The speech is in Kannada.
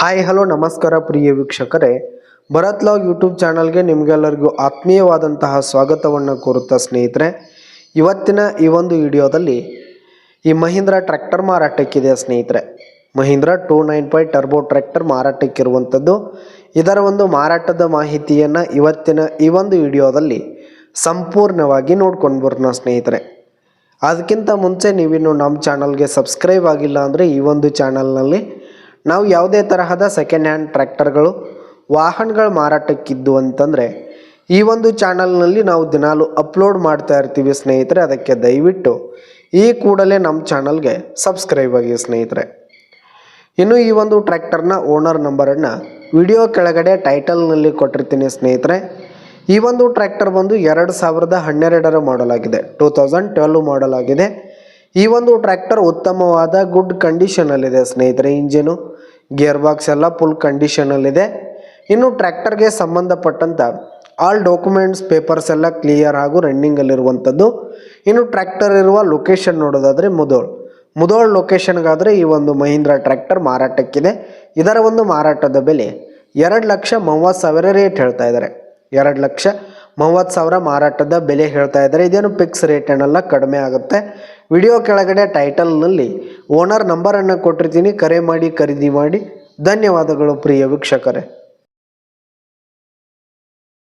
ಹಾಯ್ ಹಲೋ ನಮಸ್ಕಾರ ಪ್ರಿಯ ವೀಕ್ಷಕರೇ. ಭರತ್ ಲಾಗ್ ಯೂಟ್ಯೂಬ್ ಚಾನಲ್ಗೆ ನಿಮಗೆಲ್ಲರಿಗೂ ಆತ್ಮೀಯವಾದಂತಹ ಸ್ವಾಗತವನ್ನು ಕೋರುತ್ತಾ ಸ್ನೇಹಿತರೆ. ಇವತ್ತಿನ ಈ ಒಂದು ವಿಡಿಯೋದಲ್ಲಿ ಈ ಮಹೀಂದ್ರ ಟ್ರ್ಯಾಕ್ಟರ್ ಮಾರಾಟಕ್ಕಿದೆ ಸ್ನೇಹಿತರೆ? Mahindra two nine five turbo tractor ಮಾರಾಟಕ್ಕಿರುವಂಥದ್ದು. ಇದರ ಒಂದು ಮಾರಾಟದ ಮಾಹಿತಿಯನ್ನು ಇವತ್ತಿನ ಈ ಒಂದು ವಿಡಿಯೋದಲ್ಲಿ ಸಂಪೂರ್ಣವಾಗಿ ನೋಡ್ಕೊಂಡು ಬರೋಣ ಸ್ನೇಹಿತರೆ. ಅದಕ್ಕಿಂತ ಮುಂಚೆ ನೀವಿನ್ನು ನಮ್ಮ ಚಾನಲ್ಗೆ ಸಬ್ಸ್ಕ್ರೈಬ್ ಆಗಿಲ್ಲ ಅಂದರೆ ಈ ಒಂದು ಚಾನಲ್ನಲ್ಲಿ ನಾವು ಯಾವುದೇ ತರಹದ ಸೆಕೆಂಡ್ ಹ್ಯಾಂಡ್ ಟ್ರ್ಯಾಕ್ಟರ್ಗಳು ವಾಹನಗಳು ಮಾರಾಟಕ್ಕಿದ್ದು ಅಂತಂದರೆ, ಈ ಒಂದು ಚಾನಲ್ನಲ್ಲಿ ನಾವು ದಿನಾಲು ಅಪ್ಲೋಡ್ ಮಾಡ್ತಾ ಇರ್ತೀವಿ ಸ್ನೇಹಿತರೆ, ಅದಕ್ಕೆ ದಯವಿಟ್ಟು ಈ ಕೂಡಲೇ ನಮ್ಮ ಚಾನಲ್ಗೆ ಸಬ್ಸ್ಕ್ರೈಬ್ ಆಗಿ ಸ್ನೇಹಿತರೆ. ಇನ್ನು ಈ ಒಂದು ಟ್ರ್ಯಾಕ್ಟರ್ನ ಓನರ್ ನಂಬರನ್ನು ವಿಡಿಯೋ ಕೆಳಗಡೆ ಟೈಟಲ್ನಲ್ಲಿ ಕೊಟ್ಟಿರ್ತೀನಿ ಸ್ನೇಹಿತರೆ. ಈ ಒಂದು ಟ್ರ್ಯಾಕ್ಟರ್ ಬಂದು ಎರಡು ಸಾವಿರದ ಹನ್ನೆರಡರ ಮಾಡಲ್ ಆಗಿದೆ ಟೂ ತೌಸಂಡ್ ಟ್ವೆಲ್ವ್ ಮಾಡಲ್ ಆಗಿದೆ. ಈ ಒಂದು ಟ್ರ್ಯಾಕ್ಟರ್ ಉತ್ತಮವಾದ ಗುಡ್ ಕಂಡೀಷನಲ್ಲಿದೆ ಸ್ನೇಹಿತರೆ, ಇಂಜಿನು ಗೇರ್ ಬಾಕ್ಸ್ ಎಲ್ಲ ಫುಲ್ ಕಂಡೀಷನಲ್ಲಿದೆ ಇನ್ನು ಟ್ರ್ಯಾಕ್ಟರ್ಗೆ ಸಂಬಂಧಪಟ್ಟಂಥ ಆಲ್ ಡಾಕ್ಯುಮೆಂಟ್ಸ್ ಪೇಪರ್ಸ್ ಎಲ್ಲ ಕ್ಲಿಯರ್ ಹಾಗೂ ರನ್ನಿಂಗಲ್ಲಿರುವಂಥದ್ದು ಇನ್ನು ಟ್ರ್ಯಾಕ್ಟರ್ ಇರುವ ಲೊಕೇಶನ್ ನೋಡೋದಾದರೆ ಮುದೋಳ್ ಮುದೋಳ್ ಲೊಕೇಶನ್ಗಾದರೆ ಈ ಒಂದು ಮಹೀಂದ್ರ ಟ್ರ್ಯಾಕ್ಟರ್ ಮಾರಾಟಕ್ಕಿದೆ. ಇದರ ಒಂದು ಮಾರಾಟದ ಬೆಲೆ ಎರಡು ಲಕ್ಷ ಮೂವತ್ತು ಸಾವಿರ ರೇಟ್ ಹೇಳ್ತಾ ಇದ್ದಾರೆ. ಎರಡು ಲಕ್ಷ ಮೂವತ್ತು ಸಾವಿರ ಮಾರಾಟದ ಬೆಲೆ ಹೇಳ್ತಾ ಇದ್ದಾರೆ. ಇದೇನು ಫಿಕ್ಸ್ ರೇಟ್ ಏನಲ್ಲ ಕಡಿಮೆ ಆಗುತ್ತೆ. ವಿಡಿಯೋ ಕೆಳಗಡೆ ಟೈಟಲ್ನಲ್ಲಿ ಓನರ್ ನಂಬರನ್ನು ಕೊಟ್ಟಿರ್ತೀನಿ. ಕರೆ ಮಾಡಿ, ಖರೀದಿ ಮಾಡಿ. ಧನ್ಯವಾದಗಳು ಪ್ರಿಯ ವೀಕ್ಷಕರೇ.